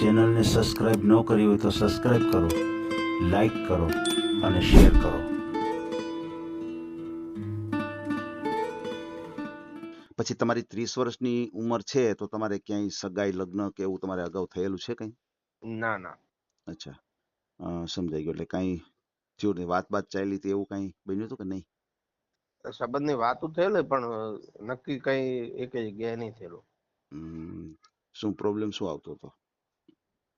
ચેનલને સબસ્ક્રાઈબ ન કરી હોય તો સબસ્ક્રાઈબ કરો લાઈક કરો અને શેર કરો. પછી તમારી ત્રીસ વર્ષની ઉંમર છે તો તમારે ક્યાંય સગાઈ લગ્ન કે એવું તમારે અગાઉ થયેલું છે કંઈ? ના ના. અચ્છા. સમજાઈ ગયું. એટલે કાંઈ થયું નહીં? વાત બાત ચાલી હતી એવું કાંઈ બન્યું હતું કે નહીં? સંબંધની વાતો થયેલી પણ નક્કી કઈ એક જગ્યાએ નહીં થયેલું. શું પ્રોબ્લેમ શું આવતો હતો?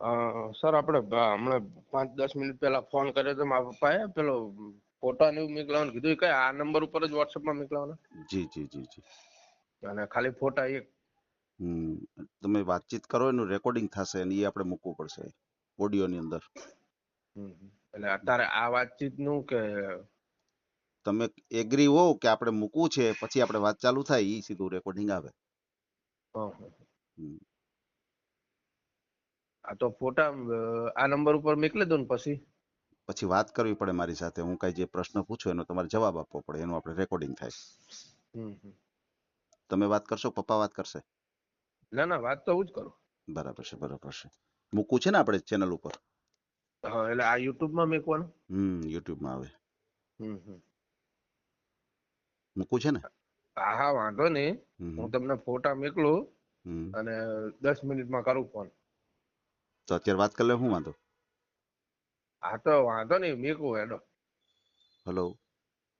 સર આપણે હમણાં પાંચ દસ મિનિટ પહેલા ફોન કર્યો તો મારા પપ્પાએ પેલો ફોટા ને એવું મોકલાવાનું કીધું એ કઈ આ નંબર ઉપર જ વોટ્સઅપમાં મોકલાવાના જી જી જી જી અને ખાલી ફોટા એક તમે વાતચીત કરો એનું રેકોર્ડિંગ થશે અને એ આપણે મૂકવું પડશે ઓડિયો ની અંદર. એટલે અત્યારે આ વાતચીતનું કે તમે એગ્રી હો કે આપણે મૂકવું છે પછી આપણે વાત ચાલુ થાય એ સીધું રેકોર્ડિંગ આવે. હમ. આ તો ફોટા આ નંબર ઉપર મોકલી દો ને પછી. પછી વાત કરવી પડે મારી સાથે. હું કઈ જે પ્રશ્ન પૂછું એનો તમારે જવાબ આપવો પડે. એનું આપણે રેકોર્ડિંગ થાય. તમે વાત કરશો? પપ્પા વાત કરશે? ના ના વાત તો હું જ કરું. બરાબર છે બરાબર છે. મૂકવું છે ને આપણે ચેનલ ઉપર? હા એટલે આ યુટ્યુબમાં મેકવાનું? હમ યુટ્યુબમાં આવે. હમ. મૂકવું છે ને? હા વાંધો નહીં. હું તમને ફોટા મોકલું અને દસ મિનિટમાં કરું ફોન તો અત્યારે વાત કરી લે હું વાંધો? હા તો વાંધો નહીં મેકું હેડો. હલો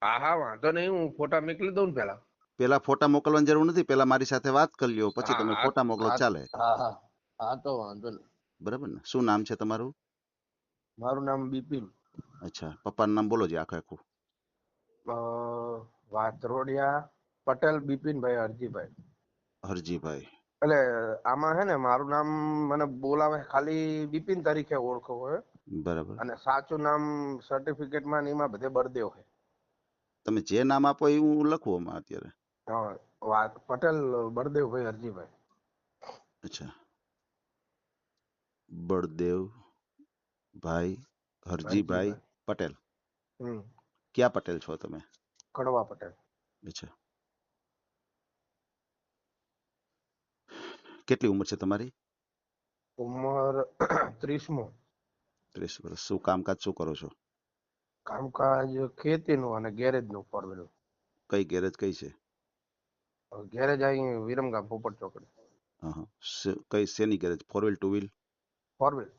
હા હા વાંધો નહીં હું ફોટા મોકલી દઉં ને પેલા પેલા ફોટા મોકલવાની જરૂર નથી પેલા મારી સાથે વાત કરી લ્યો પછી તમે ફોટા મોકલો ચાલે. હા હા હા તો વાંધો નહીં. બરાબર ને? શું નામ છે તમારું? મારું નામ બિપિન. અચ્છા પપ્પાનું નામ બોલો જે આખું આખું. વાતરોડિયા પટેલ બિપિનભાઈ હરજીભાઈ. હરજીભાઈ. એટલે આમાં હે ને મારું નામ મને બોલાવે ખાલી બિપિન તરીકે ઓળખો હોય બરાબર. અને સાચું નામ સર્ટિફિકેટમાં ને એમાં બધે બળદેવ હોય તમે જે નામ આપો એ હું લખું આમાં અત્યારે? હા, વાત પટેલ બળદેવભાઈ હરજીભાઈ. અચ્છા. બળદેવ ભાઈ હરજીભાઈ. પટેલ. હમ. ક્યાં પટેલ છો તમે? કડવા પટેલ. અચ્છા. કેટલી ઉંમર છે તમારી? ઉંમર ત્રીસમો. ત્રીસ વર્ષ. શું કામકાજ શું કરો છો? કામકાજ ખેતીનું અને ગેરેજનું ફોર કઈ ગેરેજ કઈ છે? ગેરેજ અહીં વિરમગામ પોપટ ચોકડી. હા કઈ શેની garage? Four wheel two wheel four wheel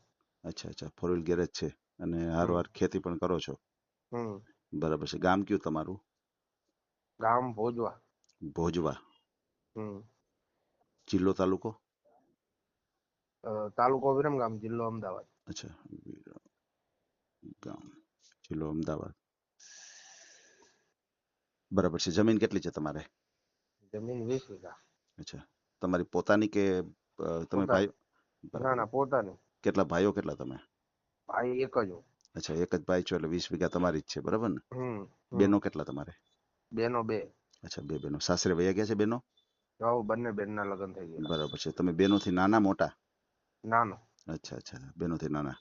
અચ્છા અચ્છા. ફોર વ્હીલ ગેરેજ છે. અને હારવાર ખેતી પણ કરો છો? હમ. બરાબર છે. ગામ કયું તમારું? ગામ ભોજવા. ભોજવા. જિલ્લો તાલુકો? તાલુકો વિરમગામ જિલ્લો અમદાવાદ. અચ્છા ગામ જિલ્લો અમદાવાદ. બરાબર છે. જમીન કેટલી છે તમારે? જમીન વીસ વીઘા. અચ્છા. તમારી પોતાની કે તમે ભાઈ ના ના પોતાની. કેટલા ભાઈઓ કેટલા તમે? ભાઈ એક જ. અચ્છા એક જ ભાઈ છો એટલે વીસ વીઘા તમારી જ છે બરાબર ને. બેનો કેટલા તમારે? બેનો બે. અચ્છા બે બેનો. સાસરે વયા ગયા છે બેનો? હવ બંને બેનના લગ્ન થઈ ગયા બરાબર છે. તમે બેનોથી નાના મોટા? નાનો. અચ્છા અચ્છા. બેનોથી નાના?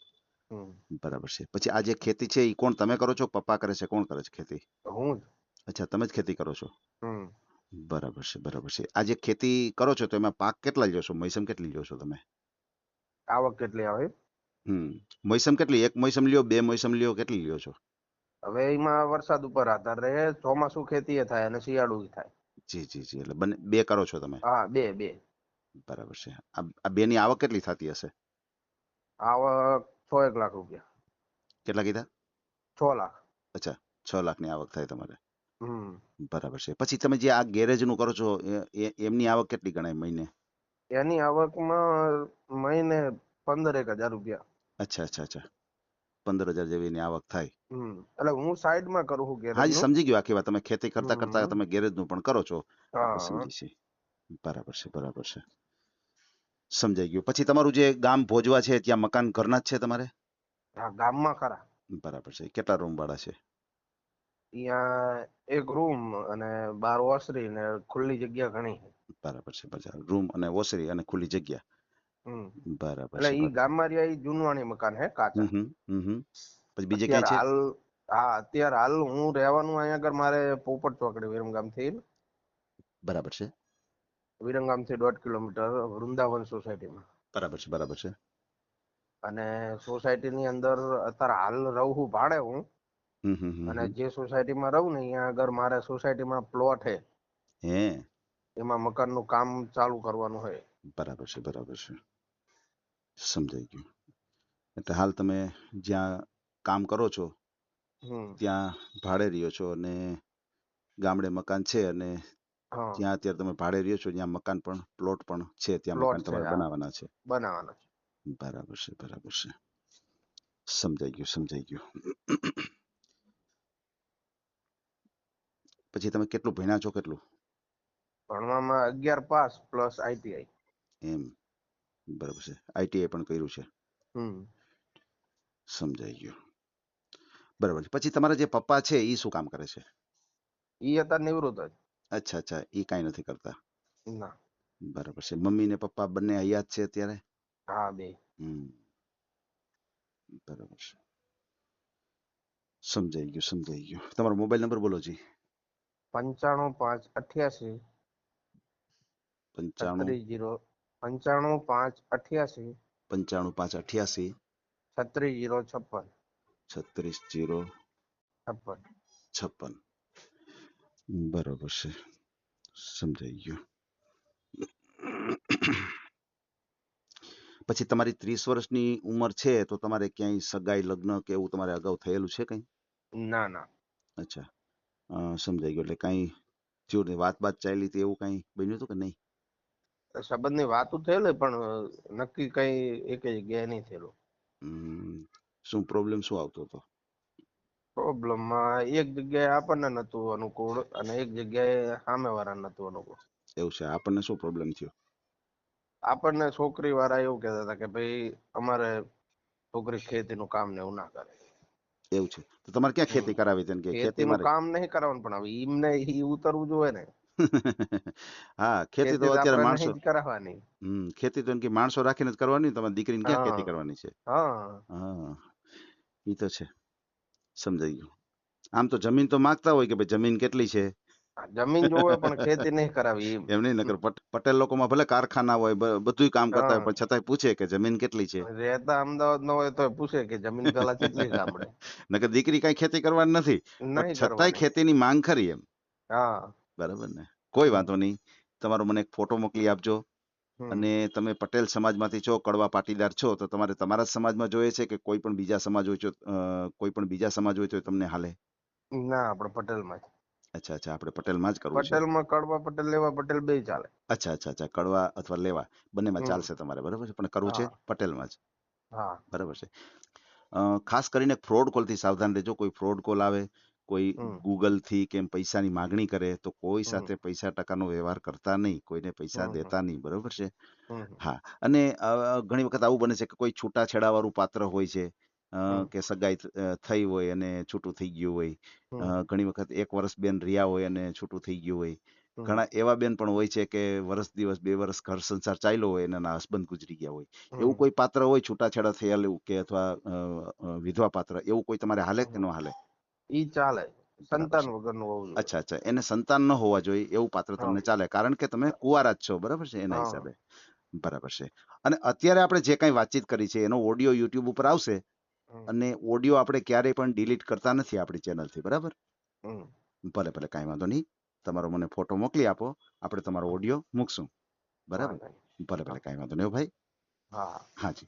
બરાબર છે. પછી આ જે ખેતી છે એ કોણ? તમે કરો છો? પપ્પા કરે છે? કોણ કરે છે ખેતી? હું અચ્છા તમે જ ખેતી કરો છો? બરાબર છે બરાબર છે. આ જે ખેતી કરો છો તો એમાં પાક કેટલા લ્યો છો? મૈસમ કેટલી લ્યો છો તમે? આવક કેટલી આવે? હમ. મૈસમ કેટલી? એક મૈસમ લ્યો બે મૈસમ લ્યો કેટલી લ્યો છો? હવે એમાં વરસાદ ઉપર આધાર રહે. ચોમાસું ખેતી થાય અને શિયાળુ થાય. જી જી જી એટલે બંને બે કરો છો તમે? હા બે બે. બરાબર છે. આ આ બેની આવક કેટલી થતી હશે? આવક છ એક લાખ રૂપિયા. કેટલા કીધા? છ લાખ. અચ્છા છ લાખની આવક થાય તમારે. હમ. બરાબર છે. પછી તમે જે આ ગેરેજનું કરો છો એમની આવક કેટલી ગણાય મહિને? એની આવકમાં મહિને પંદર એક હજાર રૂપિયા. અચ્છા અચ્છા અચ્છા. પંદર હજાર જેવી એની આવક થાય. એટલે હું સાઈડમાં કરું છું હાજી સમજી ગયો આખી વાત તમે ખેતી કરતા કરતા તમે ગેરેજનું પણ કરો છો. સમજી બરાબર છે બરાબર છે. સમજાઈ ગયું. પછી તમારું જે ગામ ભોજવા છે ત્યાં મકાન ઘરના જ છે તમારે? હા ગામમાં ખરા. બરાબર છે. કેટલા રૂમ વાળા છે? ત્યાં એક રૂમ અને બાર ઓસરી ને ખુલ્લી જગ્યા ઘણી. બરાબર છે બરાબર રૂમ અને ઓસરી અને ખુલ્લી જગ્યા. બરાબર એટલે ઈ ગામમાં રહ્યા ઈ જૂનવાણી મકાન હે કાચા. હમ હમ હમ પછી બીજે ક્યાં છે? હાલ હા અત્યારે હાલ હું રહેવાનું અહીંયા આગળ મારે પોપટ ચોકડી વિરમગામથી બરાબર છે. વિરમગામથી દોઢ કિલોમીટર વૃંદાવન સોસાયટીમાં. બરાબર છે બરાબર છે. અને સોસાયટી ની અંદર અત્યારે હાલ રહું હું ભાડે હું. અને. જે સોસાયટીમાં રહું ને અહીંયા આગળ મારે સોસાયટીમાં પ્લોટ હે. હે. એમાં મકાનનું કામ ચાલુ કરવાનું હોય. બરાબર છે બરાબર છે. સમજાઈ ગયું. એટલે હાલ તમે જ્યાં કામ કરો છો ત્યાં ભાડે રહ્યો છો અને ગામડે મકાન છે અને ત્યાં અત્યારે તમે ભાડે રહ્યો છો ત્યાં મકાન પણ પ્લોટ પણ છે ત્યાં મકાન તમારે બનાવવાના છે. બનાવવાના છે. બરાબર છે બરાબર છે. સમજાઈ ગયું સમજાઈ ગયું. પછી તમે કેટલું ભણ્યા છો કેટલું? ભણવામાં અગિયાર પાસ પ્લસ આઈટીઆઈ એમ. બરાબર છે. આઈટીઆઈ પણ કર્યું છે. સમજાઈ ગયું. બરાબર છે. પછી તમારા જે પપ્પા છે એ શું કામ કરે છે? એ હતા નિવૃત્ત જ. અચ્છા અચ્છા. એ કાંઈ નથી કરતા? ના. બરાબર છે. મમ્મી ને પપ્પા બંને હયાત છે અત્યારે? હા બે. હમ. બરાબર છે. સમજાઈ ગયું સમજાઈ ગયું. તમારો મોબાઈલ નંબર બોલો જી. પંચાણું પાંચ અઠ્યાસી પંચાણું જીરો પંચાણું પાંચ અઠ્યાસી. પંચાણું પાંચ અઠ્યાસી. છત્રીસ જીરો છપ્પન. છત્રીસ જીરો છપ્પન. છપ્પન. બરોબર છે. સમજાઈ ગયું. પછી તમારી ત્રીસ વર્ષની ઉંમર છે તો તમારે ક્યાંય સગાઈ લગ્ન કે એવું તમારે અગાઉ થયેલું છે કઈ? ના ના. અચ્છા. સમજાઈ ગયું. એટલે કઈ જો વાત બાત ચાલી હતી એવું કઈ બન્યું હતું કે નહીં? સંબંધની વાતો થયેલી પણ નક્કી કઈ એક જગ્યાએ નહીં થયેલું. શું પ્રોબ્લેમ શું આવતો હતો? પ્રોબ્લેમ એક જગ્યાએ આપણને નતું અનુકૂળ અને એક જગ્યાએ સામે વાળા નતું અનુકૂળ. એવું છે. આપણને શું પ્રોબ્લેમ થયો? આપણને છોકરી વાળા એવું કહેતા હતા કે ભાઈ અમારે છોકરી ખેતીનું કામ ને એવું ના કરે. એવું છે. તો તમારે ક્યાં ખેતી કરાવી એમ કે? ખેતીનું કામ નહીં કરવાનું પણ હવે એમને ઈ ઉતરવું જોઈએ ને. હા ખેતી તો અત્યારે માણસો કરાવવાની હમ ખેતી તો એમ કે માણસો રાખીને જ કરવાની તમારી દીકરીને ક્યાં ખેતી કરવાની છે? હા. એ તો છે સમજાઈ ગયું. આમ તો જમીન તો માંગતા હોય કે ભાઈ જમીન કેટલી છે? જમીન જોવે પણ ખેતી નહીં કરાવી એમ. નહીં નકર પટેલ લોકોમાં ભલે કારખાના હોય બધું બધુંય કામ કરતા હોય પણ છતાંય પૂછે કે જમીન કેટલી છે? રહેતા અમદાવાદ નો હોય તો પૂછે કે જમીન પેલા કેટલી ગામડે. નકર દીકરી કઈ ખેતી કરવાની નથી છતાંય ખેતીની માંગ ખરી એમ. હા. બરાબર ને? કોઈ વાંધો નહીં. તમારો મને એક ફોટો મોકલી આપજો અને તમે પટેલ સમાજમાંથી છો કડવા પાટીદાર છો તો તમારે તમારા જ સમાજમાં જોઈએ છે કે કોઈ પણ બીજા સમાજ હોય તો કોઈ પણ બીજા સમાજ હોય તો તમને હાલે? ના આપણે પટેલમાં જ. અચ્છા અચ્છા આપણે પટેલમાં જ કરવું છે. પટેલમાં કડવા પટેલ લેવા પટેલ બે ચાલે. અચ્છા અચ્છા અચ્છા કડવા અથવા લેવા બંનેમાં. ચાલશે તમારે બરાબર છે? પણ કરવું છે. પટેલમાં જ. હા. બરાબર છે. ખાસ કરીને ફ્રોડ કોલથી સાવધાન રહેજો કોઈ ફ્રોડ કોલ આવે કોઈ ગૂગલથી કેમ પૈસાની માગણી કરે તો કોઈ સાથે પૈસા ટકાનો વ્યવહાર કરતા નહીં કોઈને પૈસા. દેતા નહીં બરોબર છે? હા અને ઘણી વખત આવું બને છે કે કોઈ છૂટાછેડા વાળું પાત્ર હોય છે કે સગાઈ થઈ હોય અને છૂટું થઈ ગયું હોય. ઘણી વખત એક વર્ષ બેન રહ્યા હોય અને છૂટું થઈ ગયું હોય. ઘણા એવા બેન પણ હોય છે કે વર્ષ દિવસ બે વર્ષ ઘર સંસાર ચાલ્યો હોય અને એના હસબન્ડ ગુજરી ગયા હોય. એવું કોઈ પાત્ર હોય છૂટાછેડા થયેલું કે અથવા વિધવા પાત્ર એવું કોઈ તમારે હાલે કે ન હાલે? ઈ ચાલે. સંતાન વગરનું હોવું જોઈએ. અચ્છા અચ્છા. એને સંતાન ન હોવા જોઈએ એવું પાત્ર તમને ચાલે. કારણ કે તમે કુવારા જ છો. બરાબર છે? એના હિસાબે. બરાબર છે. અને અત્યારે આપણે જે કાંઈ વાતચીત કરી છે એનો ઓડિયો યુટ્યુબ ઉપર આવશે અને ઓડિયો આપણે ક્યારેય પણ ડિલીટ કરતા નથી આપણી ચેનલથી. બરાબર? ભલે ભલે કાંઈ વાંધો નહીં. તમારો મને ફોટો મોકલી આપો. આપણે તમારો ઓડિયો મૂકશું. બરાબર? ભલે ભલે કાંઈ વાંધો નહીં ભાઈ. હા હાજી